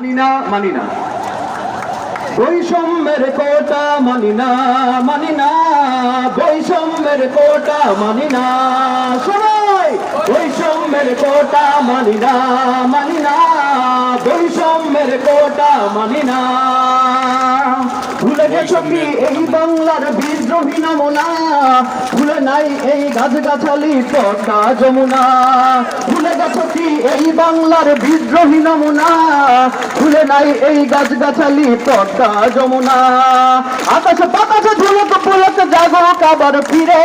মানি না মানি না। বৈষম্যের কোটা মানি না মানি না। বৈষম্যের কোটা মানি না। সবাই, বৈষম্যের কোটা মানি না মানি না। বৈষম্যের কোটা মানি না। গেছ কি এই গেছ কি এই বাংলার বিদ্রোহী নমুনা? নাই এই গাছগাছালি পটা যমুনা। বাতাসে পুলক জাগো কাবার ফিরে।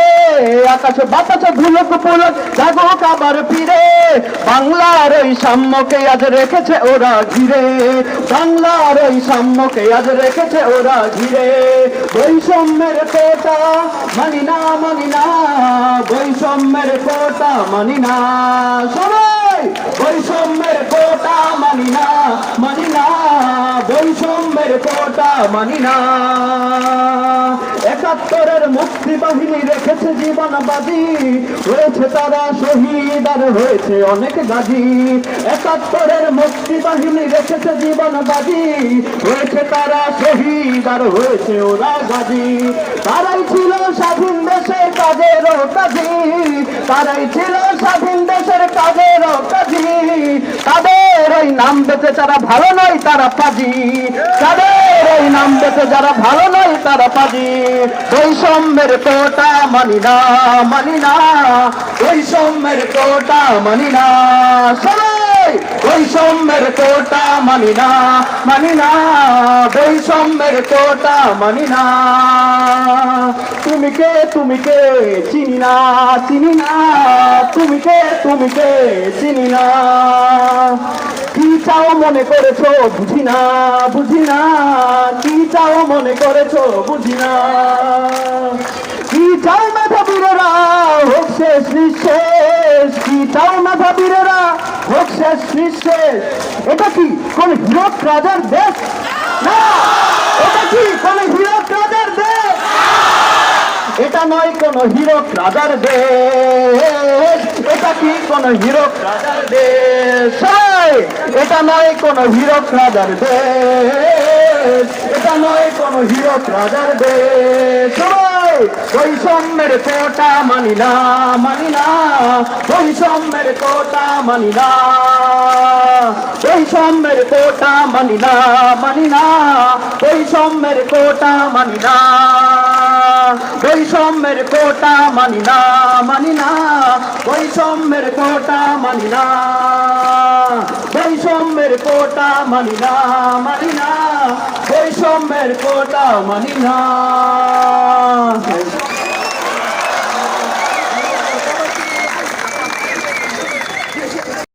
আকাশে বাতাসে ধুলক পুলক জাগো কাবার ফিরে। বাংলার ওই সাম্যকে আজ রেখেছে ওরা ঘিরে। বাংলার ওই সাম্যকে আজ রেখেছে ওরা ঘিরে। বৈষম্যের কোটা, মানি না মানি না, বৈষম্যের কোটা, মানি না। সবাই, বৈষম্যের কোটা, মানি না মানি না, বৈষম্যের কোটা, মানি না। একাত্তরের মুক্তি বাহিনী রেখেছে জীবন বাজি হয়েছে তারা শহীদ আর হয়েছে অনেক গাজী। একাত্তরের মুক্তি বাহিনী রেখেছে জীবন বাজি হয়েছে তারা শহীদ আর হয়েছে ওরা গাজী। তারাই ছিল স্বাধীন দেশের কাজেরও কাজী তারাই ছিল স্বাধীন দেশের কাজেরও কাজী তাদের ওই নাম বেঁচে যারা ভালো নয়, তারা পাজি। তাদের ওই নাম বেঁচে যারা ভালো নয়, তারা পাজি। বৈষম্যের কোটা মানি না মানি না। বৈষম্যের কোটা মানি না। বৈষম্যের কোটা মানি না মানি না, বৈষম্যের কোটা মানি না। তুমি কে তুমি কে, চিনি না চিনি না, তুমি কে তুমি কে, চিনি না। কি চাও মনে করেছ, বুঝি না বুঝি না। কি চাও মনে করেছ, বুঝি না। কি চাও মেধা বীরেরা হোক শেষ চাও মেধা বীরেরা হোক শেষ নিঃশেষ। এটা কি? কোন হিরক রাজার দেশ? না। এটা কি? কোন হিরক রাজার দেশ? এটা নয় কোন হিরক রাজার দেশ। এটা কি কোন হিরক রাজার দেশ? এটা নয় কোন হিরক রাজার দেশ। এটা নয় কোন হিরক রাজার দেশ। বৈষম্যের কোটা মানি না, মানি বৈষম্যের কোটা মানি না। বৈষম্যের কোটা মানি না, মানি বৈষম্যের কোটা মানি না। বৈষম্যের কোটা মানি না, মানি বৈষম্যের কোটা মানি না। বৈষম্যের কোটা মানি না মানি না। বৈষম্যের কোটা মানি না।